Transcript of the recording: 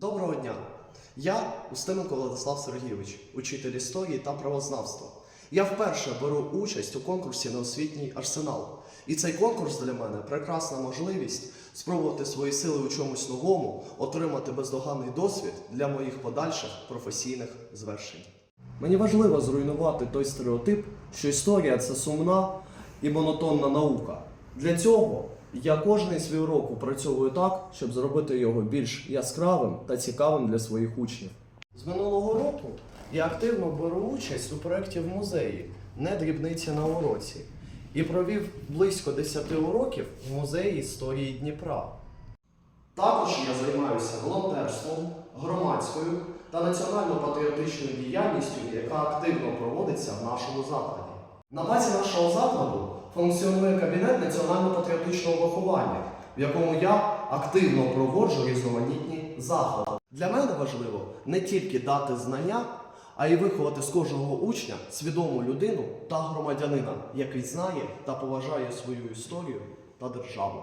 Доброго дня! Я Устименко Владислав Сергійович, учитель історії та правознавства. Я вперше беру участь у конкурсі на освітній арсенал. І цей конкурс для мене прекрасна можливість спробувати свої сили у чомусь новому, отримати бездоганний досвід для моїх подальших професійних звершень. Мені важливо зруйнувати той стереотип, що історія це сумна і монотонна наука. Для цього я кожний свій урок опрацьовую так, щоб зробити його більш яскравим та цікавим для своїх учнів. З минулого року я активно беру участь у проєкті в музеї не дрібниці на уроці і провів близько 10 уроків в музеї історії Дніпра. Також я займаюся волонтерством, громадською та національно-патріотичною діяльністю, яка активно проводиться в нашому закладі. На базі нашого закладу функціонує кабінет національно-патріотичного виховання, в якому я активно проводжу різноманітні заходи. Для мене важливо не тільки дати знання, а й виховати з кожного учня свідому людину та громадянина, який знає та поважає свою історію та державу.